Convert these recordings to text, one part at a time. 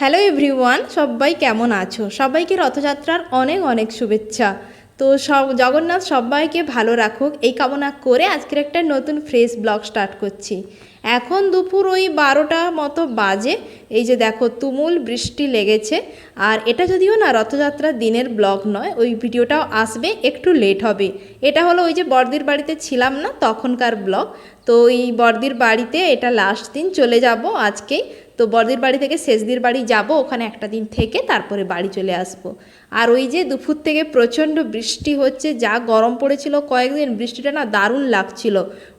Hello everyone সবাই কেমন আছো? সবাইকে রথযাত্রার অনেক অনেক শুভেচ্ছা। তো সব, জগন্নাথ সবাইকে ভালো রাখুক, এই কামনা করে আজকের একটা নতুন ফ্রেশ ব্লগ স্টার্ট করছি। এখন দুপুর ওই বারোটা মতো বাজে, এই যে দেখো তুমুল বৃষ্টি লেগেছে। আর এটা যদিও না রথযাত্রার দিনের ব্লগ নয়, ওই ভিডিওটাও আসবে, একটু লেট হবে। এটা হলো ওই যে বর্দির বাড়িতে ছিলাম না, তখনকার ব্লগ তো ওই বর্দির বাড়িতে এটা লাস্ট দিন চলে যাব আজকেই তো বর্দির বাড়ি থেকে শেষদির বাড়ি যাব, ওখানে একটা দিন থেকে তারপরে বাড়ি চলে আসব। আর ওই যে দুপুর থেকে প্রচণ্ড বৃষ্টি হচ্ছে, যা গরম পড়েছিল কয়েকদিন, বৃষ্টিটা না দারুণ লাগছিল।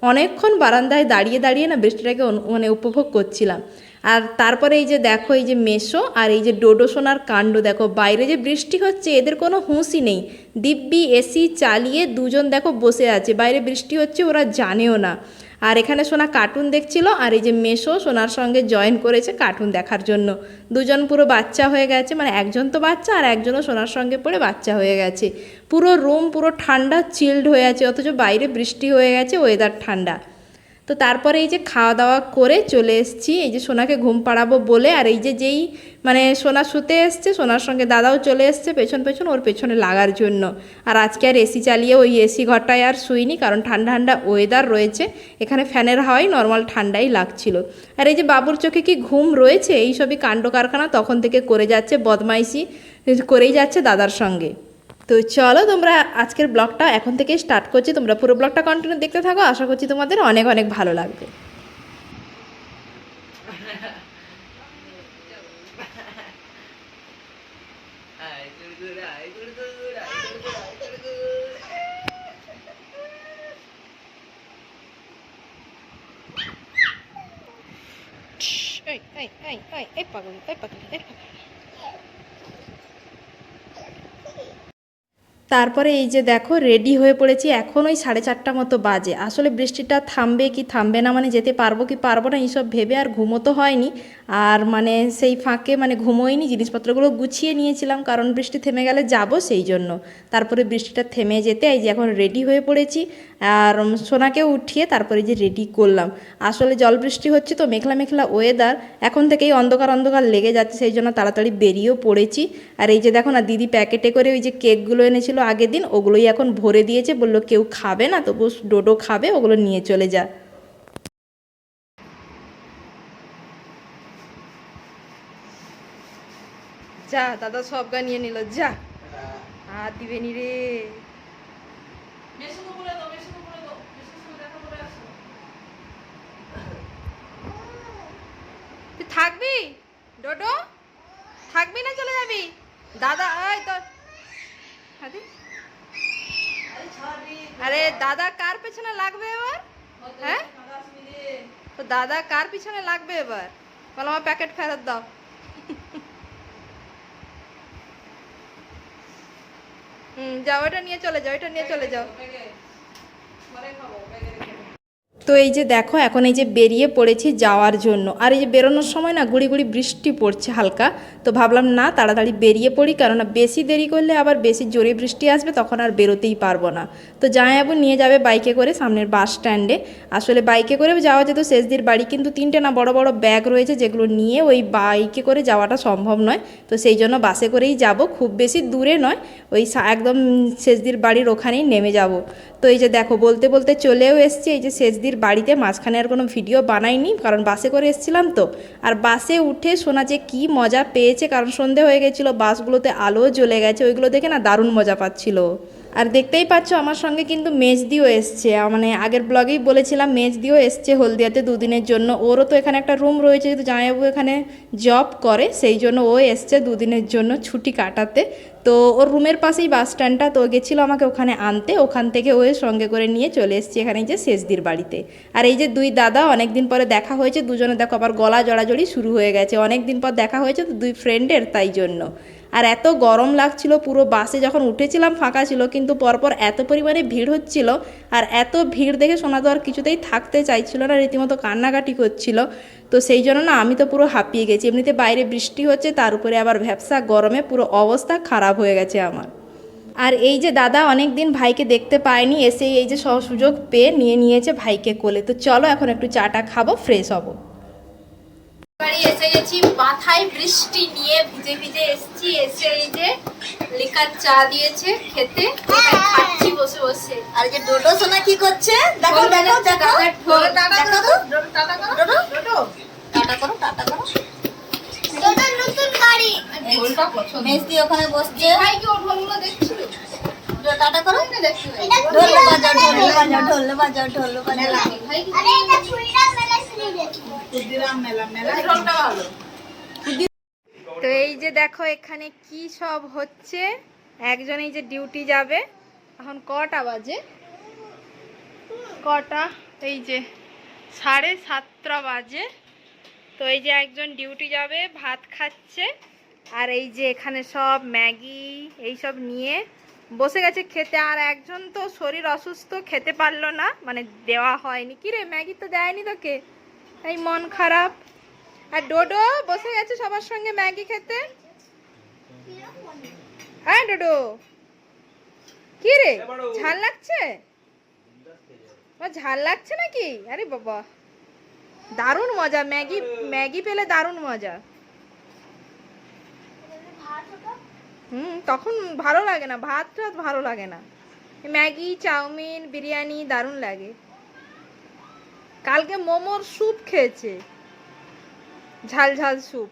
অনেকক্ষণ বারান্দায় দাঁড়িয়ে দাঁড়িয়ে না বৃষ্টিটাকে মানে উপভোগ করছিলাম। আর তারপরে এই যে দেখো, এই যে মেশো আর এই যে ডোডো সোনার কাণ্ড, দেখো বাইরে যে বৃষ্টি হচ্ছে, এদের কোনো হুঁশই নেই। দিব্যি এসি চালিয়ে দুজন দেখো বসে আছে, বাইরে বৃষ্টি হচ্ছে, ওরা জানেও না। আর এখানে সোনা কার্টুন দেখছিল, আর এই যে মেশো সোনার সঙ্গে জয়েন করেছে কার্টুন দেখার জন্য। দুজন পুরো বাচ্চা হয়ে গেছে মানে একজন তো বাচ্চা আর একজনও সোনার সঙ্গে পড়ে বাচ্চা হয়ে গেছে। পুরো রুম পুরো ঠান্ডা চিল্ড হয়ে আছে, অথচ বাইরে বৃষ্টি হয়ে গেছে ওয়েদার ঠান্ডা। তো তারপরে এই যে খাওয়া দাওয়া করে চলে এসেছি। এই যে সোনাকে ঘুম পাড়াবো বলে আর এই যে যেই মানে সোনা শুতে এসছে, সোনার সঙ্গে দাদাও চলে এসছে পেছন পেছন ওর পেছনে লাগার জন্য। আর আজকে আর এসি চালিয়ে ওই এসি ঘরটায় আর শুইনি কারণ ঠান্ডা ঠান্ডা ওয়েদার রয়েছে। এখানে ফ্যানের হাওয়াই নর্মাল ঠান্ডাই লাগছিল। আর এই যে বাবুর চোখে কি ঘুম রয়েছে? এই সবই কাণ্ড কারখানা তখন থেকে করে যাচ্ছে, বদমাইশি করেই যাচ্ছে দাদার সঙ্গে। তো চলো তোমরা আজকের ব্লগটা এখন থেকে স্টার্ট করছি। তোমরা পুরো ব্লগটা কন্টিনিউ দেখতে থাকো। আশা করছি তোমাদের অনেক অনেক ভালো লাগবে। এই পাগলি এই পাগলি এই পাগলি। তারপরে এই যে দেখো রেডি হয়ে পড়েছি, এখন ওই সাড়ে চারটা মতো বাজে। আসলে বৃষ্টিটা থামবে কি থামবে না মানে যেতে পারব কি পারব না, এইসব ভেবে আর ঘুমো তো হয়নি। আর মানে সেই ফাঁকে মানে ঘুমোইনি, জিনিসপত্রগুলো গুছিয়ে নিয়েছিলাম, কারণ বৃষ্টি থেমে গেলে যাব সেই জন্য। তারপরে বৃষ্টিটা থেমে যেতে, এই যে এখন রেডি হয়ে পড়েছি, আর সোনাকে উঠিয়ে তারপরে যে রেডি করলাম। আসলে জল বৃষ্টি হচ্ছে তো, মেঘলা মেঘলা ওয়েদার এখন থেকেই অন্ধকার অন্ধকার লেগে যাচ্ছে, সেই জন্য তাড়াতাড়ি বেরিয়েও পড়েছি। আর এই যে দেখো না, দিদি প্যাকেটে করে ওই যে কেকগুলো এনেছিল আগের দিন ওগুলোই এখন ভরে দিয়েছে বলল কেউ খাবে না তবু ডোডো খাবে ওগুলো নিয়ে চলে যা। যা দাদা সব গা নিয়ে নিল যা। আর দিবে নি রে। তুই থাকবি? ডোডো? থাকবি না চলে যাবি? দাদা এই তো হাদি আরে দাদা কার পেছনে লাগবে এবার? হ্যাঁ? তো দাদা কার পিছনে লাগবে এবার? বলো আমার প্যাকেট ফেরত দাও। হুম যাও ওইটা নিয়ে চলে যাও ওইটা নিয়ে চলে যাও। তো এই যে দেখো, এখন এই যে বেরিয়ে পড়েছি যাওয়ার জন্য। আর এই যে বেরোনোর সময় না গুড়ি গুড়ি বৃষ্টি পড়ছে হালকা। তো ভাবলাম না, তাড়াতাড়ি বেরিয়ে পড়ি, কেননা বেশি দেরি করলে আবার বেশি জোরে বৃষ্টি আসবে, তখন আর বেরোতেই পারব না। তো জামাইবাবু নিয়ে যাবে বাইকে করে সামনের বাস স্ট্যান্ডে। আসলে বাইকে করে যাওয়া যেত শেষদির বাড়ি, কিন্তু তিনটে না বড় বড় ব্যাগ রয়েছে, যেগুলো নিয়ে ওই বাইকে করে যাওয়াটা সম্ভব নয়। তো সেই জন্য বাসে করেই যাব, খুব বেশি দূরে নয়, ওই একদম শেষদির বাড়ির ওখানেই নেমে যাব। তো এই যে দেখো, বলতে বলতে চলেও এসছি। এই যে শেষদির বাড়িতে মাঝখানে আর কোনো ভিডিও বানাইনি, কারণ বাসে করে এসেছিলাম তো। আর বাসে উঠে শোনা যে কি মজা পেয়েছে, কারণ সন্ধে হয়ে গেছিল, বাসগুলোতে আলো জ্বলে গেছে, ওইগুলো দেখে না দারুণ মজা পাচ্ছিল। আর দেখতেই পাচ্ছ আমার সঙ্গে কিন্তু মেজদিও এসছে। মানে আগের ব্লগেই বলেছিলাম মেজদিও এসছে হলদিয়াতে দুদিনের জন্য। ওরও তো এখানে একটা রুম রয়েছে, যেহেতু জামাইবাবু এখানে জব করে, সেই জন্য ও এসছে দুদিনের জন্য ছুটি কাটাতে। তো ওর রুমের পাশেই বাস স্ট্যান্ডটা তো গেছিল আমাকে ওখানে আনতে। ওখান থেকে ও এর সঙ্গে করে নিয়ে চলে এসেছি এখানে যে শেষদির বাড়িতে। আর এই যে দুই দাদা অনেক দিন পরে দেখা হয়েছে, দুজনে দেখো আবার গলা জড়াজড়ি শুরু হয়ে গেছে। অনেক দিন পর দেখা হয়েছে, তো দুই ফ্রেন্ডের তাই জন্য। আর এত গরম লাগছিল, পুরো বাসে যখন উঠেছিলাম, ফাঁকা ছিল, কিন্তু পরপর এত পরিমাণে ভিড় হচ্ছিল আর এত ভিড় দেখে সোনা তো আর কিছুতেই থাকতে চাইছিল না, রীতিমতো কান্নাকাটি করছিল। তো সেই জন্য না, আমি তো পুরো হাঁপিয়ে গেছি। এমনিতে বাইরে বৃষ্টি হচ্ছে, তার উপরে আবার ভ্যাবসা, গরমে পুরো অবস্থা খারাপ হয়ে গেছে আমার। আর এই যে দাদা অনেক দিন ভাইকে দেখতে পায়নি এসে এই যে সহ সুযোগ পেয়ে নিয়ে নিয়েছে ভাইকে কোলে। তো চলো এখন একটু চাটা খাব ফ্রেশ হব। বাড়ি এসে গেছি মাথায় বৃষ্টি নিয়ে ভিজে ভিজে এসেছি এসে এই যে লিকার চা দিয়েছে খেতে খাচ্ছি বসে বসে। আর যে ডোডো সোনা কি করছে? দেখো দেখো দেখো। টাটা করো। ডোডো ডোডো। টাটা করো টাটা করো। নতুন গাড়ি ঢোলটা ওখানে বসছে। ভাই কি ওর ঢোলগুলো দেখছিল? টাটা করো। না দেখতে পাই। ঢোল বাজাও ঢোল বাজাও ঢোল বাজাও। ঢোল বাজাও আরে এটা ফুলরাম মেলা শুনে গেছি ঢোলটা ভালো। তো এই যে দেখো এখানে কি সব হচ্ছে? একজন এই যে ডিউটি যাবে। এখন কটা বাজে? কটা? এই যে সাড়ে সাতটা বাজে। তো এই যে একজন ডিউটি যাবে, ভাত খাচ্ছে। আর এই যে এখানে সব ম্যাগি, এই সব নিয়ে বসে গেছে খেতে। আর একজন তো শরীর অসুস্থ, খেতে পারল না। মানে দেওয়া হয়নি। কি রে, ম্যাগি তো দেয়নি তোকে? এই মন খারাপ। আর ডোডো বসে গেছে সবার সঙ্গে ম্যাগি খেতে। হ্যাঁ ডোডো। কি রে? ঝাল লাগছে? ঝাল লাগছে নাকি? আরে বাবা। দারুণ মজা। ম্যাগি ম্যাগি পেলে দারুণ মজা। হুম তখন ভালো লাগে না। ভাত টাত ভালো লাগে না। ম্যাগি চাউমিন বিরিয়ানি দারুণ লাগে। কালকে মোমোর স্যুপ খেয়েছে। ঝাল ঝাল স্যুপ।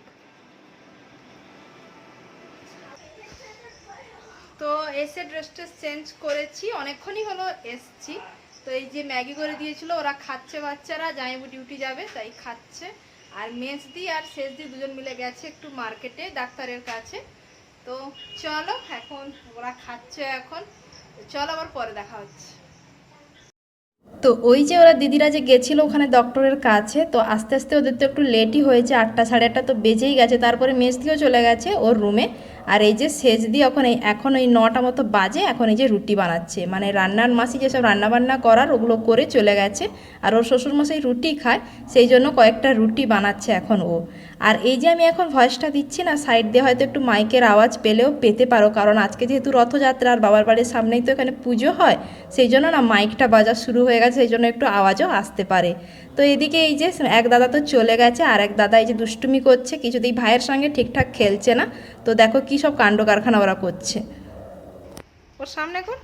তো এসে ড্রেস ট্রেস চেঞ্জ করেছি, অনেকক্ষণই হলো এসছি। তো এই যে ম্যাগি করে দিয়েছিল, ওরা খাচ্ছে বাচ্চারা জামাইবু ডিউটি যাবে, তাই খাচ্ছে। আর মেজদি আর শেষ শেষদি দুজন মিলে গেছে একটু মার্কেটে ডাক্তারের কাছে। তো চলো, এখন ওরা খাচ্ছে এখন। চলো আবার পরে দেখা হচ্ছে। তো ওই যে ওরা দিদিরা যে গেছিল ওখানে ডক্টরের কাছে, তো আস্তে আস্তে ওদের তো একটু লেটই হয়েছে, আটটা সাড়ে আটটা তো বেজেই গেছে। তারপরে মেস দিয়েও চলে গেছে ওর রুমে আর এই যে সেজ দিয়ে এখন এই, এখন ওই নটা মতো বাজে, এখন এই যে রুটি বানাচ্ছে। মানে রান্নার মাসি যেসব রান্নাবান্না করার, ওগুলো করে চলে গেছে। আর ওর শ্বশুরমশাই রুটি খায়, সেই জন্য কয়েকটা রুটি বানাচ্ছে এখন ও। আর এই যে আমি এখন ভয়েসটা দিচ্ছি না সাইড দিয়ে হয়তো একটু মাইকের আওয়াজ পেলেও পেতে পারো, কারণ আজকে যেহেতু রথযাত্রা আর বাবার বাড়ির সামনেই তো এখানে পুজো হয়, সেই জন্য না মাইকটা বাজা শুরু হয়ে গেছে, সেই জন্য একটু আওয়াজও আসতে পারে। তো এদিকে এই যে এক দাদা তো চলে গেছে, আর এক দাদা এই যে দুষ্টুমি করছে, কিছুতেই ভাইয়ের সঙ্গে ঠিকঠাক খেলছে না। তো দেখো কি সব কাণ্ড কারখানা ওরা করছে। ওর সামনে এখন?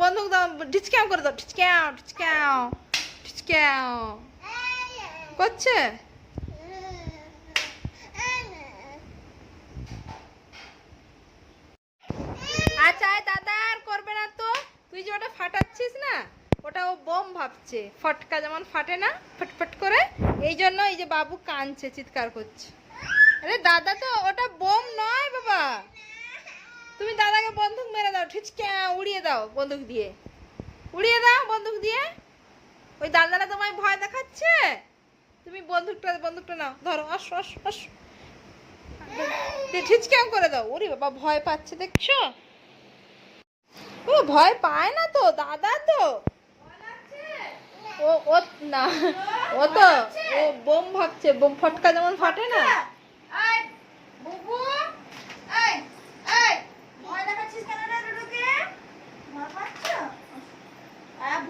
বন্দুক দাও করে দাও, ঢিচক্যাও ঢিচক্যাও ঢিচক্যাও। করছে আচ্ছা আয় দাদা আর করবে না তো তুই যে ওটা ফাটাচ্ছিস না, ওটা ও বোম ভাবছে। ফটকা যেমন ফাটে না ফটফট করে। এই জন্য এই যে বাবু কাঁদছে, চিৎকার করছে। আরে দাদা তো, ওটা বোম নয় বাবা। তুমি দাদাকে বন্দুক মেরে দাও, ঠিচকে, উড়িয়ে দাও বন্দুক দিয়ে। উড়িয়ে দাও বন্দুক দিয়ে। ওই দাদারা তোমায় ভয় দেখাচ্ছে? তুমি বন্দুকটা বন্দুকটা নাও, ধরো আস আস আস ঠিচকেও করে দাও। ওরে বাবা, ভয় পাচ্ছে, দেখছ? ও ভয় পায় না তো দাদা তো। ও ও না ও তো ও বোম ভাবছে বোম ফটকা যেমন ফাটে না। ভয় ডোডোকে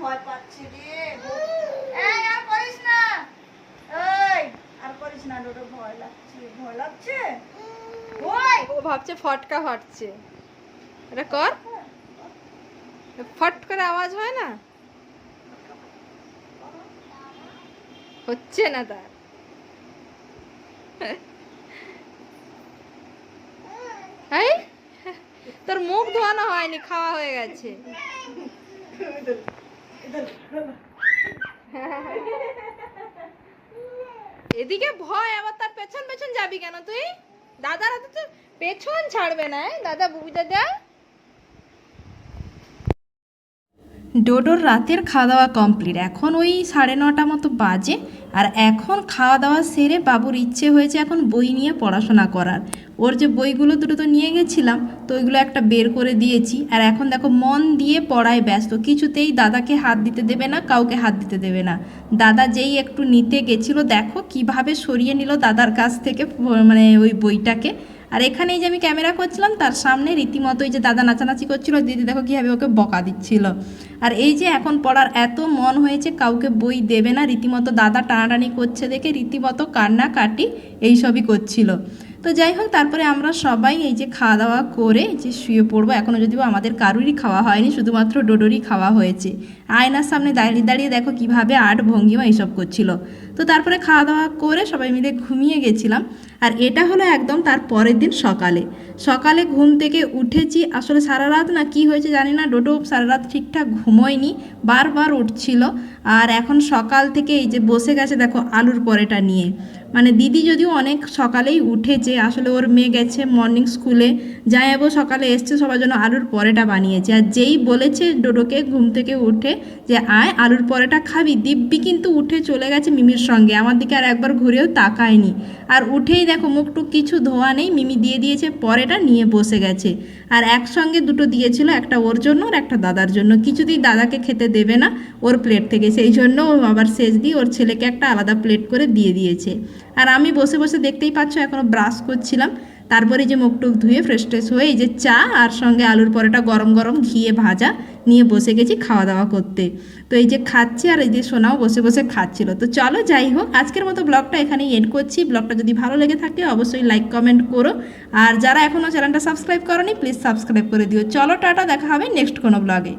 ভয় পাচ্ছ? রে। আর করিস না। এই আর করিস না ডোডো ভয় লাগছে ভয় লাগছে? ও ভাবছে ফটকা ফাটছে। এটা কর। ফট করে আওয়াজ হয় না? হচ্ছে না তার। তোর মুখ ধোয়ানো হয়নি, খাওয়া হয়ে গেছে। এদিকে ভয়, আবার তার পেছন পেছন যাবি কেন তুই? দাদারা তো তোর পেছন ছাড়বে না দাদা, বুবি দাদা। ডোডোর রাতের খাওয়া দাওয়া কমপ্লিট এখন ওই সাড়ে নটা মতো বাজে আর এখন খাওয়া দাওয়া সেরে বাবুর ইচ্ছে হয়েছে এখন বই নিয়ে পড়াশোনা করার। ওর যে বইগুলো দুটো তো নিয়ে গেছিলাম, তো ওইগুলো একটা বের করে দিয়েছি। আর এখন দেখো মন দিয়ে পড়ায় ব্যস্ত। কিছুতেই দাদাকে হাত দিতে দেবে না, কাউকে হাত দিতে দেবে না। দাদা যেই একটু নিতে গেছিল, দেখো কীভাবে সরিয়ে নিল দাদার কাছ থেকে মানে ওই বইটাকে। আর এখানেই যে আমি ক্যামেরা করছিলাম, তার সামনে রীতিমতো এই যে দাদা নাচানাচি করছিল দিদি দেখো কীভাবে ওকে বকা দিচ্ছিল। আর এই যে এখন পড়ার এত মন হয়েছে, কাউকে বই দেবে না, রীতিমতো দাদা টানাটানি করছে দেখে রীতিমতো কান্নাকাটি এইসবই করছিল। তো যাই হোক, তারপরে আমরা সবাই এই যে খাওয়া দাওয়া করে যে শুয়ে পড়ব এখনও যদিও আমাদের কারুরই খাওয়া হয়নি, শুধুমাত্র ডোডোরই খাওয়া হয়েছে। আয়নার সামনে দাঁড়িয়ে দাঁড়িয়ে দেখো কীভাবে আর্ট ভঙ্গিমা এইসব করছিল। তো তারপরে খাওয়া দাওয়া করে সবাই মিলে ঘুমিয়ে গেছিলাম। আর এটা হলো একদম তার পরের দিন সকালে। সকালে ঘুম থেকে উঠেছি, আসলে সারা রাত না কি হয়েছে জানি না, ডোডো সারা রাত ঠিকঠাক ঘুমোয়নি, বারবার উঠছিল। আর এখন সকাল থেকে এই যে বসে গেছে দেখো আলুর পরেটা নিয়ে। মানে দিদি যদিও অনেক সকালেই উঠেছে, আসলে ওর মেয়ে গেছে মর্নিং স্কুলে জায়াবো সকালে এসছে, সবার জন্য আলুর পরেটা বানিয়েছে। আর যেই বলেছে ডোডোকে ঘুম থেকে উঠে যে, আয়, আলুর পরেটা খাবি। দিব্যি কিন্তু উঠে চলে গেছে মিমির সঙ্গে। আমার দিকে আর একবার ঘুরেও তাকায়নি। আর উঠেই দেখো মুখটুক কিছু ধোয়া নেই, মিমি দিয়ে দিয়েছে পরেটা, নিয়ে বসে গেছে। আর একসঙ্গে দুটো দিয়েছিল, একটা ওর জন্য আর একটা দাদার জন্য। কিছুতেই দাদাকে খেতে দেবে না ওর প্লেট থেকে। সেই জন্য আবার শেষ দিয়ে ওর ছেলেকে একটা আলাদা প্লেট করে দিয়ে দিয়েছে। আর আমি বসে বসে দেখতেই পাচ্ছ এখনও ব্রাশ করছিলাম। তারপরে যে মুখ টুক ধুয়ে ফ্রেশ ট্রেশ হয়ে এই যে চা আর সঙ্গে আলুর পরোটা গরম গরম ঘিয়ে ভাজা নিয়ে বসে গেছি খাওয়া দাওয়া করতে। তো এই যে খাচ্ছি আর এই যে সোনাও বসে বসে খাচ্ছিল। তো চলো যাই হোক, আজকের মতো ব্লগটা এখানেই এন্ড করছি। ব্লগটা যদি ভালো লেগে থাকে অবশ্যই লাইক কমেন্ট করো। আর যারা এখনও চ্যানেলটা সাবস্ক্রাইব করনি প্লিজ সাবস্ক্রাইব করে দিও। চলো, টাটা, দেখা হবে নেক্সট কোনো ব্লগে